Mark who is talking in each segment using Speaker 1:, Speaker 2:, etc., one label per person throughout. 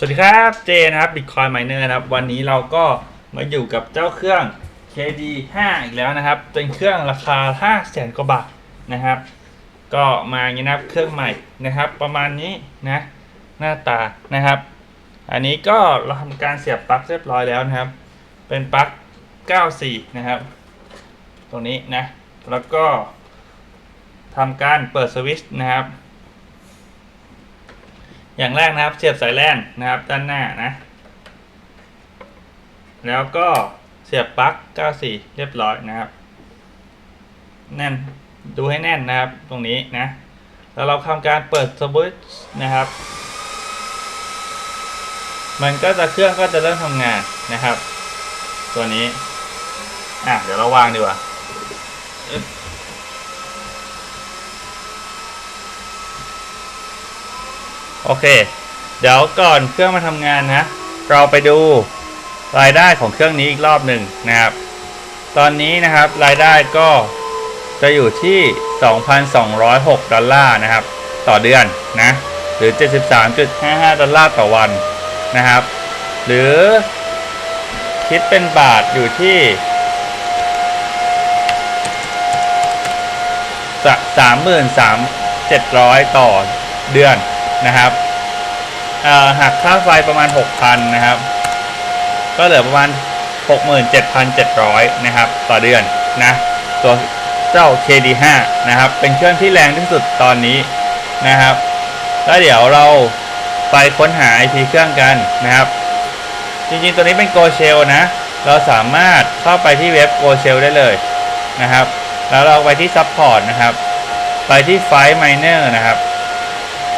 Speaker 1: สวัสดีครับเจนะครับ Bitcoin Miner นะครับ วันนี้เราก็มาอยู่กับเจ้าเครื่อง KD 5อีกแล้วนะครับ เป็นเครื่องราคา 5 0 0แสนกว่าบาทนะครับ ก็มาอย่างนี้นะครับเครื่องใหม่นะครับ ประมาณนี้นะหน้าตานะครับ อันนี้ก็เราทำการเสียบปลั๊กเรียบร้อยแล้วนะครับ เป็นปลั๊ก 94 นะครับ ตรงนี้นะ แล้วก็ทำการเปิดสวิตช์นะครับ อย่างแรกนะครับเสียบสายแลนนะครับด้านหน้านะ แล้วก็เสียบปลั๊ก 94 เรียบร้อยนะครับ แน่นดูให้แน่นนะครับตรงนี้นะ แล้วเราทำการเปิดสวิตช์นะครับ มันก็จะเครื่องก็จะเริ่มทำงานนะครับ ตัวนี้ อะเดี๋ยวเราวางดีกว่าอึ๊บ โอเค เดี๋ยวก่อนเครื่องมาทำงานนะ เราไปดูรายได้ของเครื่องนี้อีกรอบหนึ่งนะครับ ตอนนี้นะครับรายได้ก็จะอยู่ที่ 2,206 ดอลลาร์นะครับ ต่อเดือนนะ หรือ 73.55 ดอลลาร์ต่อวันนะครับ หรือคิดเป็นบาทอยู่ที่สามหมื่นสามเจ็ดร้อยต่อเดือน นะครับหักค่าไฟประมาณ 6,000 นะครับ ก็เหลือประมาณ 67,700 นะครับ ต่อเดือนนะ ตัวเจ้า KD5 นะครับ เป็นเครื่องที่แรงที่สุดตอนนี้นะครับ แล้วเดี๋ยวเราไปค้นหา IP เครื่องกันนะครับ จริงๆ ตัวนี้เป็น Go Shell นะ เราสามารถเข้าไปที่เว็บ Go Shell ได้เลยนะครับ แล้วเราไปที่ Support นะครับ ไปที่ File Miner นะครับ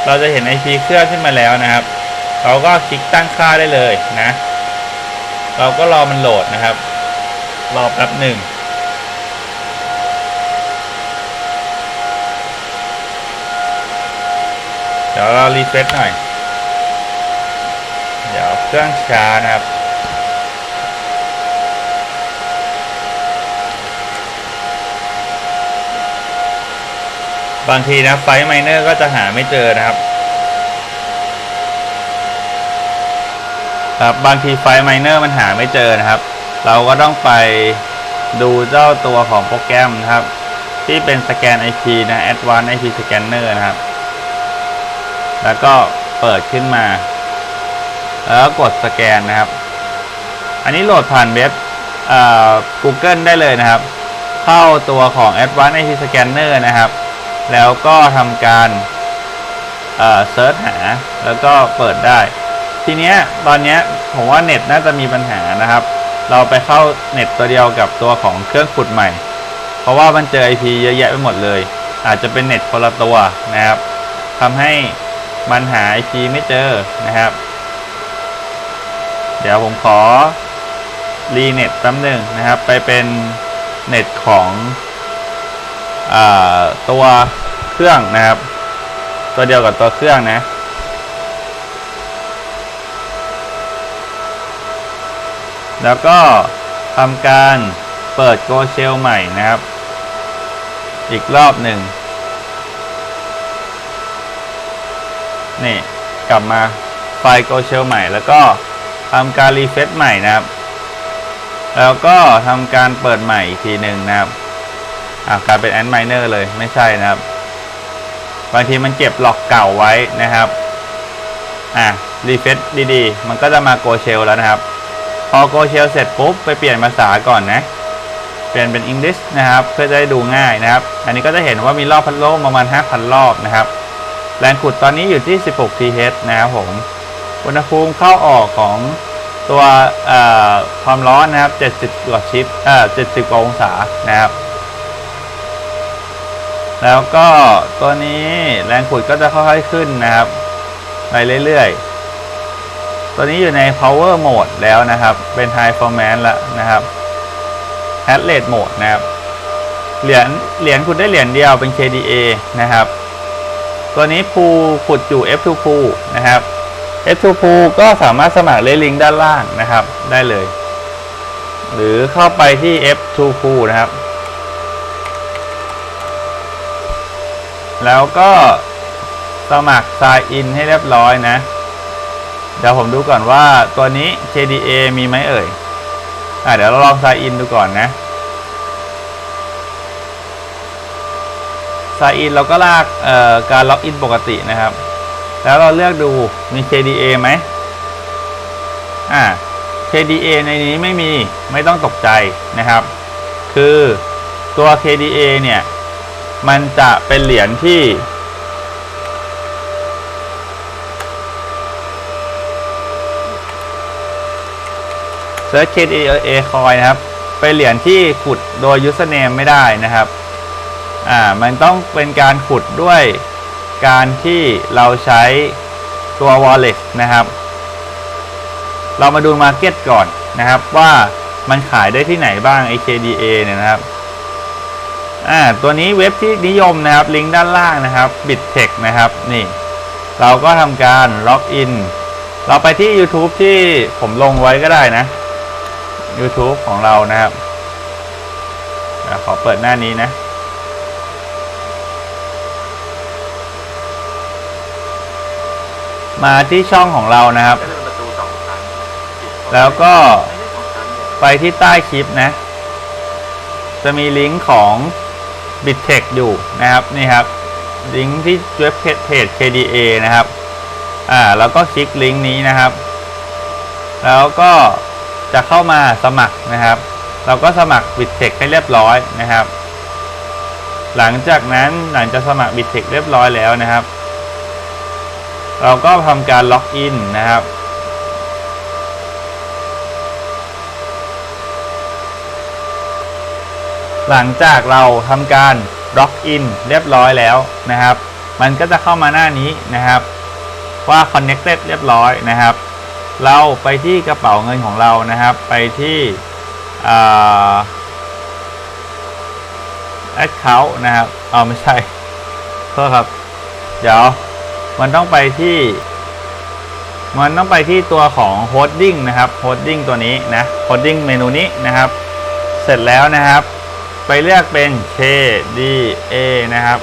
Speaker 1: เราจะเห็น IP เครื่องขึ้นมาแล้วนะครับ เราก็คลิกตั้งค่าได้เลยนะ เราก็รอมันโหลดนะครับ รอแป๊บหนึ่งเดี๋ยวเรารีเฟรชหน่อย เดี๋ยวเครื่องช้านะครับ บางทีนะไฟไมเนอร์ก็จะหาไม่เจอนะครับครับบางทีไฟไมเนอร์มันหาไม่เจอนะครับ เราก็ต้องไปดูเจ้าตัวของโปรแกรมนะครับ ที่เป็นสแกน IP นะ Advanced IP Scanner นะครับ แล้วก็เปิดขึ้นมา แล้วกดสแกนนะครับ อันนี้โหลดผ่านเว็บ Google ได้เลยนะครับ เข้าตัวของ Advanced IP Scanner นะครับ แล้วก็ทำการเซิร์ชหาแล้วก็เปิดได้ ทีเนี้ยตอนเนี้ยผมว่าเน็ตน่าจะมีปัญหานะครับ เราไปเข้าเน็ตตัวเดียวกับตัวของเครื่องขุดใหม่ เพราะว่ามันเจอ IP เยอะแยะไปหมดเลย อาจจะเป็นเน็ตคนละตัวนะครับทำให้มันหา IP ไม่เจอนะครับ เดี๋ยวผมขอรีเน็ตแป๊บหนึ่งนะครับ ไปเป็นเน็ตของ ตัวเครื่องนะครับ ตัวเดียวกับตัวเครื่องนะแล้วก็ทำการเปิด Go Shell ใหม่นะครับ อีกรอบหนึ่ง นี่กลับมาไฟล์ Go Shell ใหม่ แล้วก็ทำการรีเฟซใหม่นะครับ แล้วก็ทำการเปิดใหม่อีกทีหนึ่งนะครับ กลายเป็น Ant Miner เลยไม่ใช่นะครับ บางทีมันเก็บหลอกเก่าไว้นะครับ อะรีเฟซดีๆ มันก็จะมา Go Shell แล้วนะครับ พอ Go Shell เสร็จปุ๊บไปเปลี่ยนภาษาก่อนนะเปลี่ยนเป็น English นะครับ เพื่อจะได้ดูง่ายนะครับ อันนี้ก็จะเห็นว่ามีรอบพัดลมประมาณ 5,000 รอบนะครับ แรงขุดตอนนี้อยู่ที่ 16 TH นะครับผมอุณหภูมิเข้าออกของตัวความร้อนนะครับ 70 กว่าชิปเอ่อ70 กว่าองศานะครับ แล้วก็ตัวนี้แรงขุดก็จะค่อยๆขึ้นนะครับ ไปเรื่อยๆ ตัวนี้อยู่ใน power mode แล้วนะครับ เป็น high performance แล้วนะครับ hash rate mode นะครับ เหรียญเหรียญขุดได้เหรียญเดียวเป็น KDA นะครับ ตัวนี้พูขุดอยู่ F2 พูนะครับ F2 พูก็สามารถสมัครเลลิงด้านล่างนะครับ ได้เลย หรือเข้าไปที่ F2 พูนะครับ แล้วก็สมัคร sign in ให้เรียบร้อยนะ เดี๋ยวผมดูก่อนว่าตัวนี้ KDA มีไหมเอ่ยอะเดี๋ยวเราลอง sign in ดูก่อนนะ sign in เราก็ลากเอ่อการล็อกอินปกตินะครับ แล้วเราเลือกดูมี KDA ไหมอ่า KDA ในนี้ไม่มีไม่ต้องตกใจนะครับ คือตัว KDA เนี่ย มันจะเป็นเหรียญที่เซิร์ช KDA coin นะครับ เป็นเหรียญที่ขุดโดย username ไม่ได้นะครับ อ่า มันต้องเป็นการขุดด้วยการที่เราใช้ตัว wallet นะครับ เรามาดู market ก่อนนะครับว่ามันขายได้ที่ไหนบ้าง KDA เนี่ยนะครับ อ่าตัวนี้เว็บที่นิยมนะครับลิงก์ด้านล่างนะครับ Bittech นะครับนี่ เราก็ทำการล็อกอินเราไปที่ YouTube ที่ผมลงไว้ก็ได้นะ YouTube ของเรานะครับขอเปิดหน้านี้นะมาที่ช่องของเรานะครับ แล้วก็
Speaker 2: ไป
Speaker 1: ที่ใต้คลิปนะ จะมีลิงก์ของ Bittech อยู่นะครับนี่ครับลิงก์ที่เว็บเพจ KDA นะครับอ่าแล้วก็คลิกลิงก์นี้นะครับ แล้วก็จะเข้ามาสมัครนะครับ เราก็สมัคร Bittech ให้เรียบร้อยนะครับ หลังจากนั้นหลังจากสมัคร Bittech เรียบร้อยแล้วนะครับ เราก็ทำการล็อกอินนะครับ หลังจากเราทำการล็อกอินเรียบร้อยแล้วนะครับ มันก็จะเข้ามาหน้านี้นะครับว่า connected เรียบร้อยนะครับ เราไปที่กระเป๋าเงินของเรานะครับ ไปที่อ่า account นะครับเอ๋อไม่ใช่โทษครับ เดี๋ยวมันต้องไปที่ มันต้องไปที่ตัวของ holding นะครับ holding ตัวนี้นะ holding เมนูนี้นะครับ เสร็จแล้วนะครับ ไปเลือกเป็น KDA นะครับ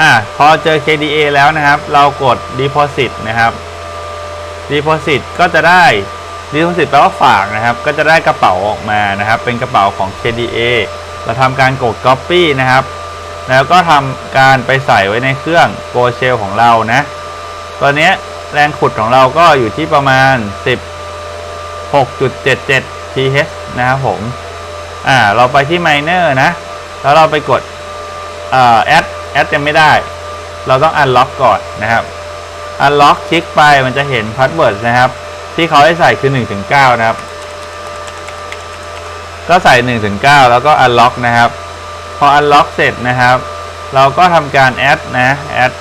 Speaker 1: อ่าพอเจอ KDA แล้วนะครับ เรากด deposit นะครับ deposit ก็จะได้ deposit แปลว่าฝากนะครับ ก็จะได้กระเป๋าออกมานะครับ เป็นกระเป๋าของ KDA เราทำการกด copy นะครับ แล้วก็ทำการไปใส่ไว้ในเครื่อง Go Shell ของเรานะตัวนี้แรงขุดของเราก็อยู่ที่ประมาณ 10.6.77 TH นะครับผม อ่า เราไปที่ Miner นะ แล้วเราไปกดอ่า add add ยังไม่ได้ เราต้อง unlock ก่อนนะครับ unlock คลิกไปมันจะเห็น password นะครับ ที่เขาให้ใส่คือ1-9นะครับ ก็ใส่1-9แล้วก็ unlock นะครับ พอ unlock เสร็จนะครับ เราก็ทำการ add นะ add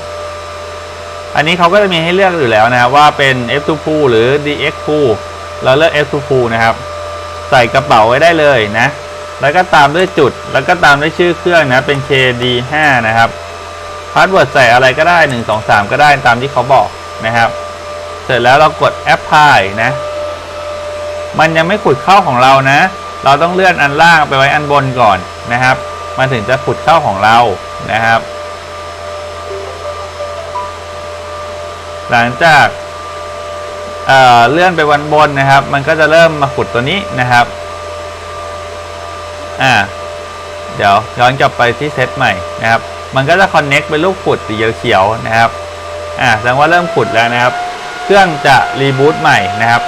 Speaker 1: อันนี้เขาก็จะมีให้เลือกอยู่แล้วนะว่าเป็น F2 pool หรือ DX pool เราเลือก F2 pool นะครับ ใส่กระเป๋าไว้ได้เลยนะ แล้วก็ตามด้วยจุด แล้วก็ตามด้วยชื่อเครื่องนะ เป็น KD5 นะครับ พาสเวิร์ดใส่อะไรก็ได้ 1 2 3 ก็ได้ตามที่เขาบอกนะครับ เสร็จแล้วเรากด Apply นะ มันยังไม่ขุดเข้าของเรานะ เราต้องเลื่อนอันล่างไปไว้อันบนก่อนนะครับ มันถึงจะขุดเข้าของเรานะครับ หลังจาก เเลื่อนไปวันบนนะครับ มันก็จะเริ่มมาขุดตัวนี้นะครับอ่าเดี๋ยวย้อนกลับไปที่เซตใหม่นะครับ มันก็จะคอนเน็กเป็นรูปขุดสีเขียวๆนะครับอ่าแสดงว่าเริ่มขุดแล้วนะครับ เครื่องจะรีบูตใหม่นะครับ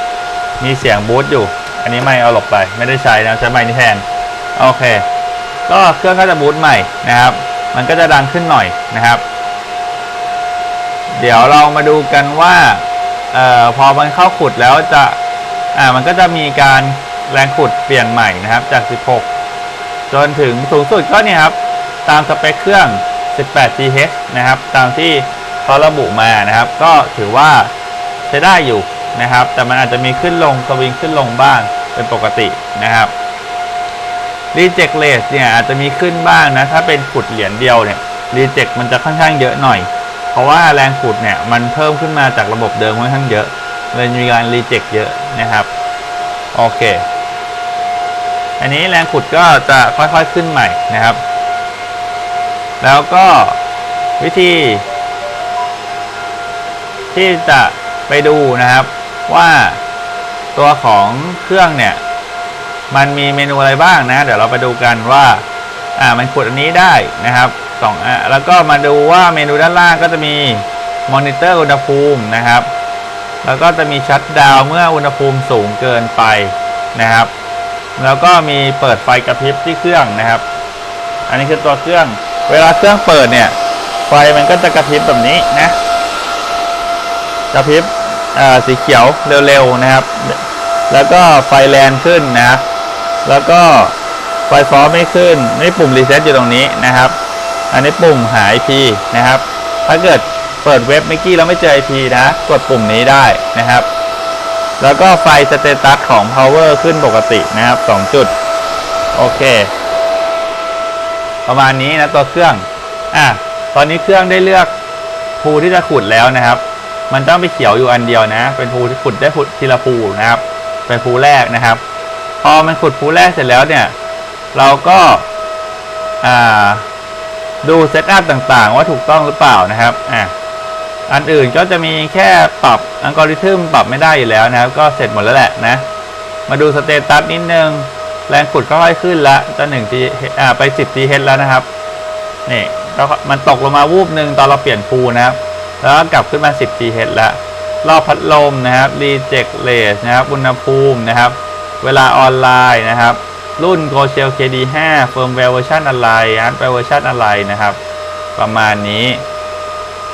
Speaker 1: มีเสียงบูตอยู่ อันนี้ไม่เอาหลบไปไม่ได้ใช้นะใช้ไม้นี่แทนโอเค ก็เครื่องก็จะบูตใหม่นะครับ มันก็จะดังขึ้นหน่อยนะครับ เดี๋ยวเรามาดูกันว่า เอ่อพอมันเข้าขุดแล้วจะอ่ามันก็จะมีการแรงขุดเปลี่ยนใหม่นะครับจาก 16 จนถึงสูงสุดก็เนี่ยครับตามสเปคเครื่อง 18 GHz นะครับ ตามที่เขาระบุมานะครับ ก็ถือว่าใช้ได้อยู่นะครับ แต่มันอาจจะมีขึ้นลงสวิงขึ้นลงบ้างเป็นปกตินะครับ Reject Rate เนี่ยอาจจะมีขึ้นบ้างนะ ถ้าเป็นขุดเหรียญเดียวเนี่ย Reject มันจะค่อนข้างเยอะหน่อย เพราะว่าแรงขุดเนี่ยมันเพิ่มขึ้นมาจากระบบเดิมค่อนข้างเยอะเลยมีการ Reject เยอะนะครับโอเค อันนี้แรงขุดก็จะค่อยๆขึ้นใหม่นะครับ แล้วก็วิธี ที่จะไปดูนะครับว่าตัวของเครื่องเนี่ย มันมีเมนูอะไรบ้างนะ เดี๋ยวเราไปดูกันว่า อ่ามันขุดอันนี้ได้นะครับ สองอะแล้วก็มาดูว่าเมนูด้านล่างก็จะมีมอนิเตอร์อุณหภูมินะครับ แล้วก็จะมีชัดดาวเมื่ออุณหภูมิสูงเกินไปนะครับ แล้วก็มีเปิดไฟกระพริบที่เครื่องนะครับ อันนี้คือตัวเครื่อง เวลาเครื่องเปิดเนี่ย ไฟมันก็จะกระพริบแบบนี้นะ กระพริบสีเขียวเร็วๆนะครับ แล้วก็ไฟแรงขึ้นนะ แล้วก็ไฟฟ้าไม่ขึ้นนี่ปุ่มรีเซ็ตอยู่ตรงนี้นะครับ อันนี้ปุ่มหา IP นะครับ ถ้าเกิดเปิดเว็บเมื่อกี้แล้วไม่เจอ IP นะ กดปุ่มนี้ได้นะครับ แล้วก็ไฟสเตตัสของ power ขึ้นปกตินะครับ 2 จุด โอเค ประมาณนี้นะตัวเครื่อง อะ ตอนนี้เครื่องได้เลือกภูที่จะขุดแล้วนะครับ มันต้องไปเขียวอยู่อันเดียวนะ เป็นภูที่ขุดได้ขุดทีละภูนะครับ เป็นภูแรกนะครับ พอมันขุดภูแรกเสร็จแล้วเนี่ย เราก็ อ่า ดูเซตอัพต่างๆ ว่าถูกต้องหรือเปล่านะครับอะอันอื่นก็จะมีแค่ปรับอัลกอริทึมปรับไม่ได้อยู่แล้วนะครับ ก็เสร็จหมดแล้วแหละนะ มาดูสเตตัสนิดนึง แรงขุดค่อยขึ้นละจะ1 T อ่าไป10 TH แล้วนะครับนี่ก็มันตกลงมาวูบหนึ่งตอนเราเปลี่ยนภูนะครับ แล้วกลับขึ้นมา10 TH แล้วรอบพัดลมนะครับ reject rate นะครับอุณหภูมินะครับ เวลาออนไลน์นะครับ รุ่น g o s h e l KD 5 firmware เวอร์ชันอะไร hardware เวอร์ชันอะไรนะครับ ประมาณนี้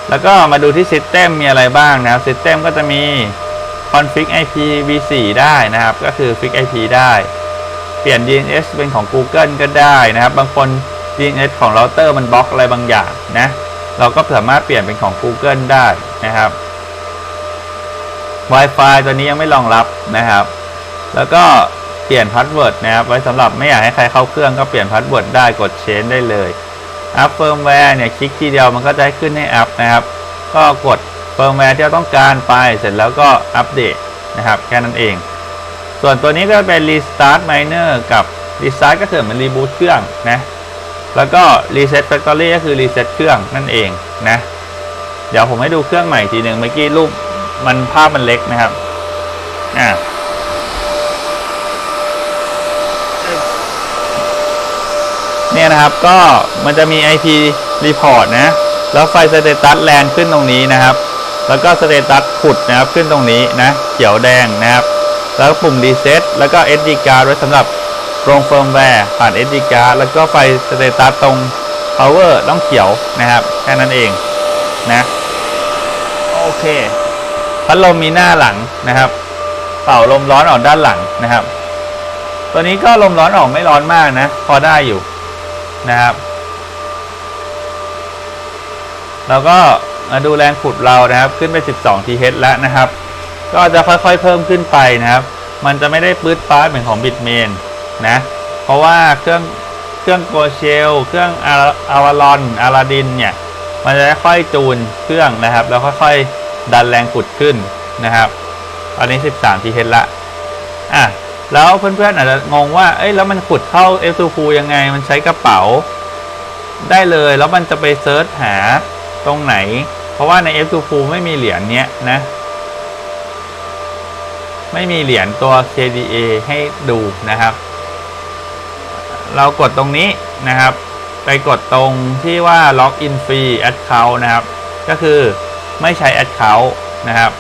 Speaker 1: แล้วก็มาดูที่ System มีอะไรบ้างนะครับ System ก็จะมี config IP v4 ได้นะครับ ก็คือ fix IP ได้ เปลี่ยน DNS เป็นของ Google ก็ได้นะครับ บางคน DNS ของเราเตอร์มันบล็อกอะไรบางอย่างนะ เราก็สามารถเปลี่ยนเป็นของ Google ได้นะครับ Wi-Fi ตัวนี้ยังไม่รองรับนะครับ แล้วก็ ปลี่ยนพาสเวิร์ดนะครับ ไว้สำหรับไม่อยากให้ใครเข้าเครื่องก็เปลี่ยนพาสเวิร์ดได้กด change ได้เลยอัพเฟิร์มแวร์เนี่ยคลิกทีเดียวมันก็จะขึ้นให้อัพนะครับ ก็กดเฟิร์มแวร์ที่เราต้องการไปเสร็จแล้วก็อัปเดตนะครับแค่นั้นเอง ส่วนตัวนี้ก็เป็น Restart Miner กับ Restart ก็คือเหมือน Reboot เครื่องนะแล้วก็ Reset Factory ก็คือ Reset เครื่องนั่นเองนะเดี๋ยวผมให้ดูเครื่องใหม่อีกทีหนึ่งเมื่อกี้รูปมันภาพมันเล็กนะครับอ่า เนี่ยนะครับก็มันจะมี IP report นะ แล้วไฟสเตตัสแลนขึ้นตรงนี้นะครับ แล้วก็สเตตัสขุดนะครับขึ้นตรงนี้นะ เขียวแดงนะครับ แล้วปุ่ม reset แล้วก็ SD card ไว้สำหรับลงเฟิร์มแวร์ผ่าน SD card แล้วก็ไฟสเตตัสตรง power ต้องเขียวนะครับแค่นั้นเองนะโอเคพัดลมมีหน้าหลังนะครับ เป่าลมร้อนออกด้านหลังนะครับ ตัวนี้ก็ลมร้อนออกไม่ร้อนมากนะ พอได้อยู่ นะครับเราก็มาดูแรงขุดเรานะครับ ขึ้นไป 12 TH แล้วนะครับ ก็จะค่อยๆเพิ่มขึ้นไปนะครับ มันจะไม่ได้ปื๊ดฟ้าเหมือนของบิดเมนนะ เพราะว่าเครื่องเครื่องโกเชล เครื่องอาวารอนอาราดินเนี่ย มันจะค่อยจูนเครื่องนะครับ แล้วค่อยๆดันแรงขุดขึ้นนะครับ ตอนนี้ 13 TH ละ อะ แล้วเพื่อนๆอาจจะงงว่า เอ้ยแล้วมันขุดเข้า F2 ยังไง มันใช้กระเป๋า ได้เลย แล้วมันจะไปเซิร์ชหาตรงไหน เพราะว่าใน F2 ไม่มีเหรียญเนี้ยนะ ไม่มีเหรียญตัว KDA ให้ดูนะครับ เรากดตรงนี้นะครับ ไปกดตรงที่ว่า Login Free Account นะครับ ก็คือไม่ใช้ Account นะครับ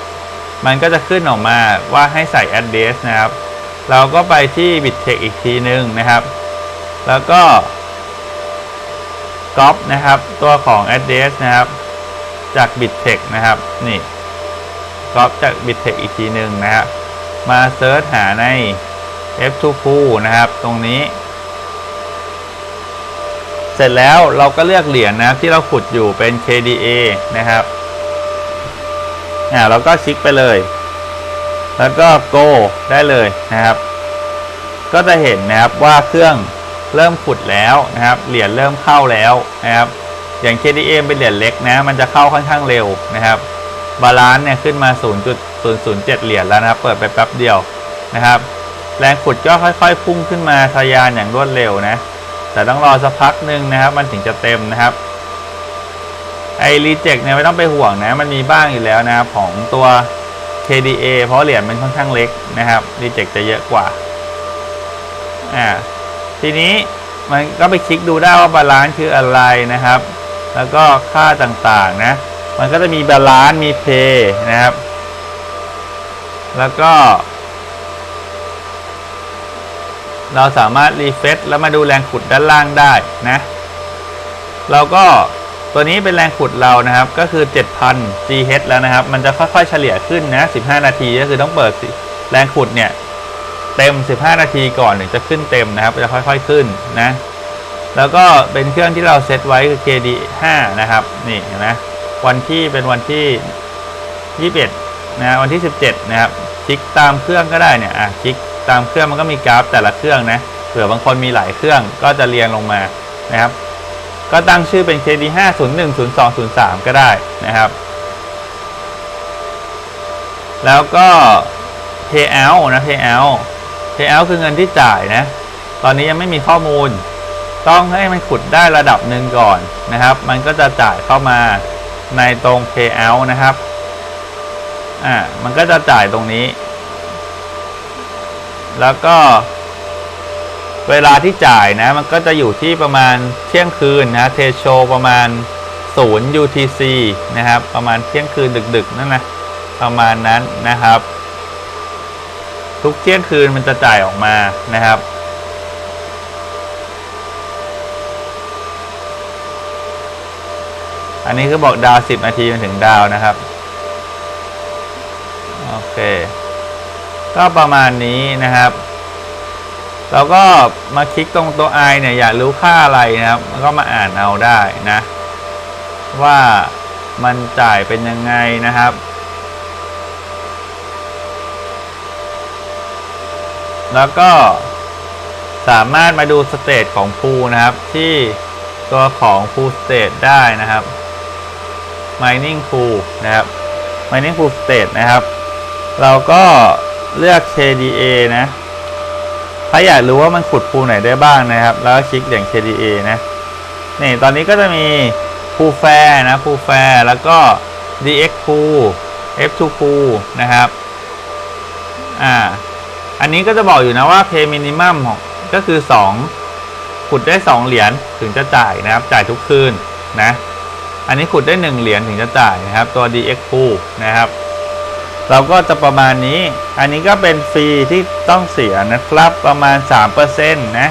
Speaker 1: มันก็จะขึ้นออกมาว่าให้ใส่ address นะครับ เราก็ไปที่ Bittech อีกทีนึงนะครับ แล้วก็ก๊อปนะครับ ตัวของ address นะครับ จาก Bittech นะครับ นี่ก๊อปจาก Bittech อีกทีนึงนะครับมาเซิร์ชหาใน F2 p o o นะครับ ตรงนี้ เสร็จแล้วเราก็เลือกเหรียญนะครับ ที่เราขุดอยู่เป็น KDA นะครับ อ่าเราก็คลิกไปเลย แล้วก็ go ได้เลยนะครับ ก็จะเห็นนะครับว่าเครื่องเริ่มขุดแล้วนะครับ เหรียญเริ่มเข้าแล้วนะครับ อย่าง KDA เป็นเหรียญเล็กนะ มันจะเข้าค่อนข้างเร็วนะครับ บาลานซ์เนี่ยขึ้นมา 0.007 เหรียญแล้วนะครับ เปิดไปแป๊บเดียวนะครับ แรงขุดก็ค่อยๆ พุ่งขึ้นมาทะยานอย่างรวดเร็วนะ แต่ต้องรอสักพักหนึ่งนะครับ มันถึงจะเต็มนะครับ ไอรีเจ็คเนี่ยไม่ต้องไปห่วงนะ มันมีบ้างอยู่แล้วนะครับของตัว KDA เพราะเหรียญมันค่อนข้างเล็กนะครับรีเจ็คจะเยอะกว่าอ่าทีนี้มันก็ไปคลิกดูได้ว่าบาลานซ์คืออะไรนะครับ แล้วก็ค่าต่างๆนะ มันก็จะมีบาลานซ์มีเพย์นะครับ แล้วก็ เราสามารถรีเฟซแล้วมาดูแรงขุดด้านล่างได้นะ เราก็ ตัวนี้เป็นแรงขุดเรานะครับก็คือ 7,000 GH แล้วนะครับ มันจะค่อยๆเฉลี่ยขึ้นนะ 15 นาทีก็คือต้องเปิดแรงขุดเนี่ยเต็ม 15 นาทีก่อนถึงจะขึ้นเต็มนะครับ จะค่อยๆขึ้นนะ แล้วก็เป็นเครื่องที่เราเซตไว้คือ KD 5นะครับนี่นไหมวันที่เป็นวันที่ 21นะวันที่ 17 นะครับคลิกตามเครื่องก็ได้เนี่ยอะคลิกตามเครื่องมันก็มีกราฟแต่ละเครื่องนะเผื่อบางคนมีหลายเครื่องก็จะเรียงลงมานะครับ ก็ตั้งชื่อเป็น KD 5 0 1 0 2 0 3 ก็ได้นะครับ แล้วก็ payout นะ payout payout คือเงินที่จ่ายนะ ตอนนี้ยังไม่มีข้อมูล ต้องให้มันขุดได้ระดับหนึ่งก่อนนะครับ มันก็จะจ่ายเข้ามาในตรง payout นะครับ อ่า มันก็จะจ่ายตรงนี้ แล้วก็ เวลาที่จ่ายนะ มันก็จะอยู่ที่ประมาณเที่ยงคืนนะเทโชประมาณ0 UTC นะครับ ประมาณเที่ยงคืนดึกๆนั่นนะประมาณนั้นนะครับ ทุกเที่ยงคืนมันจะจ่ายออกมานะครับ อันนี้ก็บอกดาว 10 นาทีมันถึงดาวนะครับ โอเค ก็ประมาณนี้นะครับ เราก็มาคลิกตรงตัว i เนี่ยอยากรู้ค่าอะไรนะครับก็มาอ่านเอาได้นะ ว่ามันจ่ายเป็นยังไงนะครับ แล้วก็สามารถมาดูสเตตของพูนะครับ ที่ตัวของ pool state ได้นะครับ mining pool นะครับ mining pool state นะครับ เราก็เลือก KDA นะ ถ้าอยากรู้ว่ามันขุดพูไหนได้บ้างนะครับ แล้วคลิกอย่าง KDA นะนี่ตอนนี้ก็จะมีพูแฟนะพูแฟแล้วก็ DX pool F2 pool นะครับอ่าอันนี้ก็จะบอกอยู่นะว่า pay minimum ของก็คือ 2 ขุดได้ 2 เหรียญถึงจะจ่ายนะครับ จ่ายทุกคืนนะ อันนี้ขุดได้ 1 เหรียญถึงจะจ่ายนะครับ ตัว DX pool นะครับ เราก็จะประมาณนี้ อันนี้ก็เป็นฟรีที่ต้องเสียนะครับประมาณ 3%นะ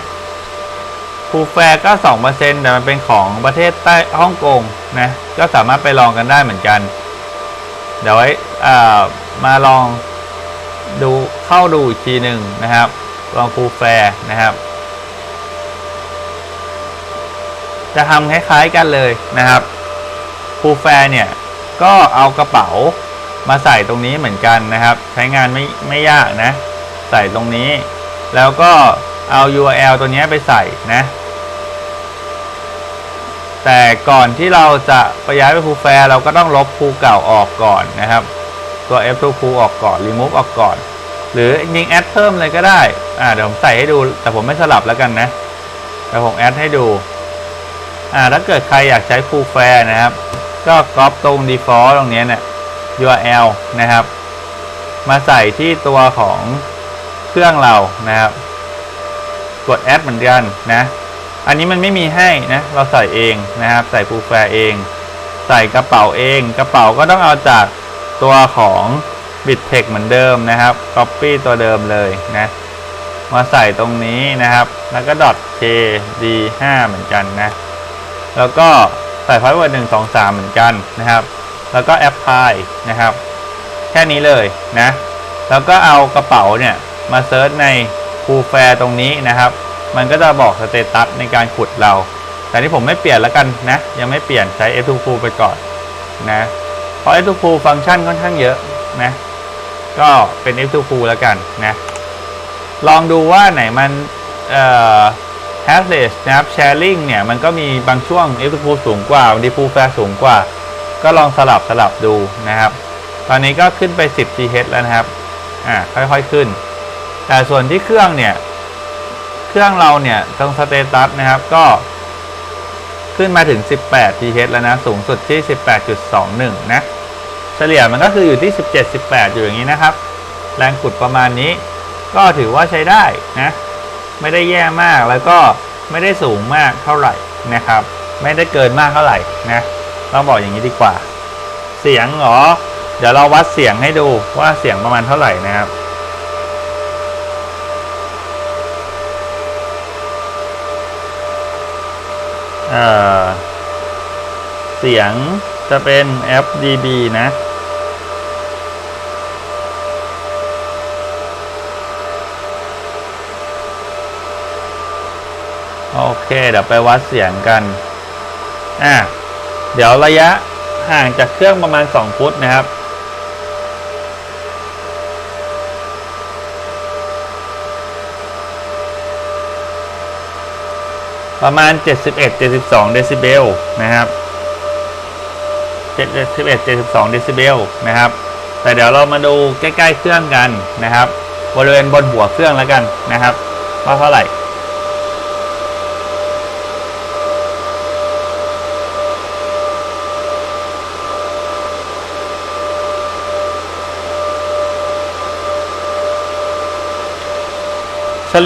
Speaker 1: คูแฟร์ก็ 2%แต่มันเป็นของประเทศใต้ฮ่องกงนะก็สามารถไปลองกันได้เหมือนกัน เดี๋ยวไว้อ่ามาลองดูเข้าดูอีกทีหนึ่งนะครับ ลองคูแฟร์นะครับ จะทำคล้ายๆกันเลยนะครับคูแฟร์เนี่ย ก็เอากระเป๋า มาใส่ตรงนี้เหมือนกันนะครับ ใช้งานไม่ไม่ยากนะ ใส่ตรงนี้ แล้วก็เอา URL ตัวนี้ไปใส่นะ แต่ก่อนที่เราจะไปย้ายไปภูแฟร์เราก็ต้องลบภูเก่าออกก่อนนะครับ ตัว F2 ภูออกก่อน remove ออกก่อน หรือยิงแอดเพิ่มเลยก็ได้อ่าเดี๋ยวผมใส่ให้ดู แต่ผมไม่สลับแล้วกันนะแต่ผมแอดให้ดูอ่าถ้าเกิดใครอยากใช้ฟูแฟร์นะครับ ก็ก๊อปตรง default ตรงนี้เนี่ย URL นะครับ มาใส่ที่ตัวของเครื่องเรานะครับ กดแอดเหมือนกันนะ อันนี้มันไม่มีให้นะ เราใส่เองนะครับ ใส่ฟูแฟร์เอง ใส่กระเป๋าเอง กระเป๋าก็ต้องเอาจากตัวของบิตเทคเหมือนเดิมนะครับ Copy ตัวเดิมเลยนะ มาใส่ตรงนี้นะครับ แล้วก็ .kd 5 เหมือนกันนะ แล้วก็ใส่พาสเวิร์ดหนึ่งสองสามเหมือนกันนะครับ แล้วก็ apply นะครับ แค่นี้เลยนะ แล้วก็เอากระเป๋าเนี่ย มาเซิร์ชในฟูแฟร์ตรงนี้นะครับ มันก็จะบอกสเตตัสในการขุดเรา แต่ที่ผมไม่เปลี่ยนแล้วกันนะ ยังไม่เปลี่ยนใช้ F2 Pool ไปก่อนนะ เพราะ F2 Pool ฟังก์ชันค่อนข้างเยอะนะ ก็เป็น F2 Pool แล้วกันนะ ลองดูว่าไหนมันเอ่อ hashless นะครับ sharing เนี่ย มันก็มีบางช่วง F2 Pool สูงกว่าบางที Pool Fair สูงกว่า ก็ลองสลับสลับดูนะครับ ตอนนี้ก็ขึ้นไป 10 TH แล้วนะครับ อ่าค่อยๆขึ้น แต่ส่วนที่เครื่องเนี่ย เครื่องเราเนี่ยตรงสเตตัสนะครับก็ขึ้นมาถึง 18 TH แล้วนะ สูงสุดที่ 18.21 นะ เฉลี่ยมันก็คืออยู่ที่ 17 18 อยู่อย่างนี้นะครับ แรงขุดประมาณนี้ ก็ถือว่าใช้ได้นะ ไม่ได้แย่มากแล้วก็ไม่ได้สูงมากเท่าไหร่นะครับ ไม่ได้เกินมากเท่าไหร่นะ ต้องบอกอย่างนี้ดีกว่า เสียงเหรอ เดี๋ยวเราวัดเสียงให้ดูว่าเสียงประมาณเท่าไหร่นะครับเออเสียงจะเป็น FDB นะ โอเค เดี๋ยวไปวัดเสียงกัน อะ เดี๋ยวระยะห่างจากเครื่องประมาณ 2 ฟุตนะครับ ประมาณ 71 72 เดซิเบลนะครับ 71 72 เดซิเบลนะครับ แต่เดี๋ยวเรามาดูใกล้ ๆ เครื่องกันนะครับ บริเวณบนหัวเครื่องแล้วกันนะครับ ว่าเท่าไหร่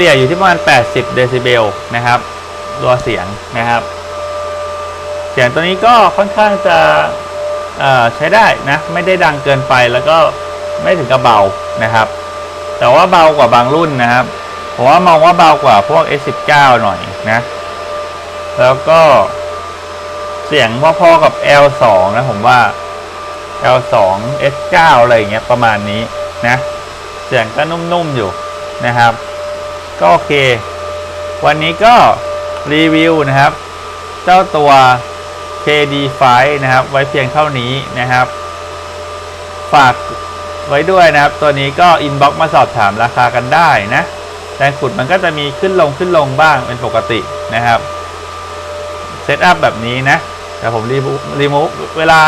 Speaker 1: ลี่ยอยู่ที่ประมาณ 80 เดซิเบลนะครับตัวเสียงนะครับ เสียงตัวนี้ก็ค่อนข้างจะใช้ได้นะ ไม่ได้ดังเกินไปแล้วก็ไม่ถึงกับเบานะครับ แต่ว่าเบากว่าบางรุ่นนะครับผมว่ามองว่าเบากว่าพวก S19 หน่อยนะ แล้วก็เสียงพอๆกับ L2 นะผมว่า L2 S9 อะไรอย่างเงี้ยประมาณนี้นะ เสียงก็นุ่มๆอยู่นะครับ ก็โอเค วันนี้ก็รีวิวนะครับ เจ้าตัว KD5 นะครับ ไว้เพียงเท่านี้นะครับ ฝากไว้ด้วยนะครับ ตัวนี้ก็อินบ็อกมาสอบถามราคากันได้นะแรงขุดมันก็จะมีขึ้นลงขึ้นลงบ้างเป็นปกตินะครับเซตอัพแบบนี้นะแต่ผมรีมูรีมูฟเวลา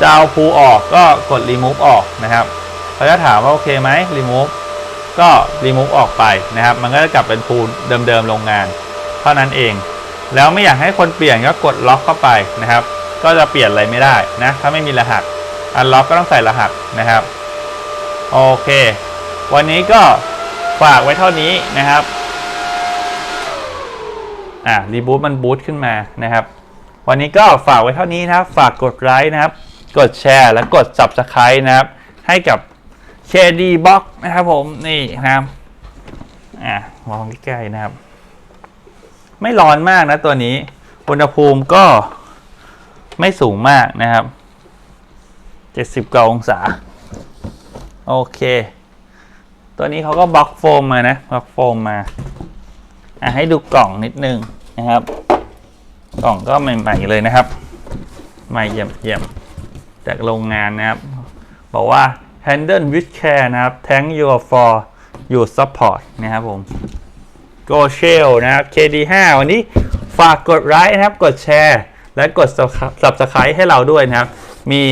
Speaker 1: จะเอาพูออกก็กดรีมูฟออกนะครับเขาจะถามว่าโอเคไหมรีมูฟ ก็รีมูฟออกไปนะครับ มันก็จะกลับเป็นพูลเดิมๆโรงงาน เท่านั้นเอง แล้วไม่อยากให้คนเปลี่ยนก็กดล็อกเข้าไปนะครับ ก็จะเปลี่ยนอะไรไม่ได้นะ ถ้าไม่มีรหัส อันล็อกก็ต้องใส่รหัสนะครับ โอเค วันนี้ก็ฝากไว้เท่านี้นะครับอะรีบูตมันบูตขึ้นมานะครับ วันนี้ก็ฝากไว้เท่านี้นะครับ ฝากกดไลค์นะครับ กดแชร์และกด subscribe นะครับ ให้กับ KD Box นะครับผม นี่นะครับอะมองใกล้ๆนะครับ ไม่ร้อนมากนะตัวนี้อุณหภูมิก็ไม่สูงมากนะครับ 70กว่าองศา โอเค ตัวนี้เขาก็บล็อกโฟมมานะบล็อกโฟมมาอะให้ดูกล่องนิดนึงนะครับ กล่องก็ใหม่ๆเลยนะครับ ใหม่เยี่ยมๆจากโรงงานนะครับ บอกว่า handle with care นะครับ thank you for your support นะครับผม go shell นะครับ KD5 วันนี้ฝากกดไลค์นะครับ กดแชร์ และกด subscribe ให้เราด้วยนะครับ มี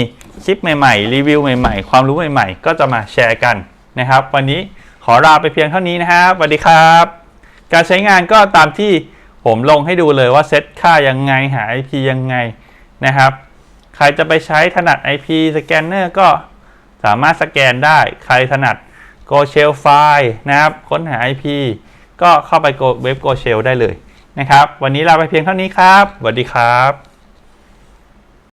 Speaker 1: คลิปใหม่ๆ รีวิวใหม่ๆ ความรู้ใหม่ๆ ก็จะมาแชร์กันนะครับ วันนี้ขอลาไปเพียงเท่านี้นะครับสวัสดีครับ การใช้งานก็ตามที่ผมลงให้ดูเลยว่าเซตค่ายังไงหา IP ยังไงนะครับ ใครจะไปใช้ถนัด IP สแกนเนอร์ก็ สามารถสแกนได้ใครถนัด Go Shell File นะครับ ค้นหา IP ก็เข้าไปเว็บ Go Shell ได้เลยนะครับ วันนี้ลาไปเพียงเท่านี้ครับสวัสดีครับ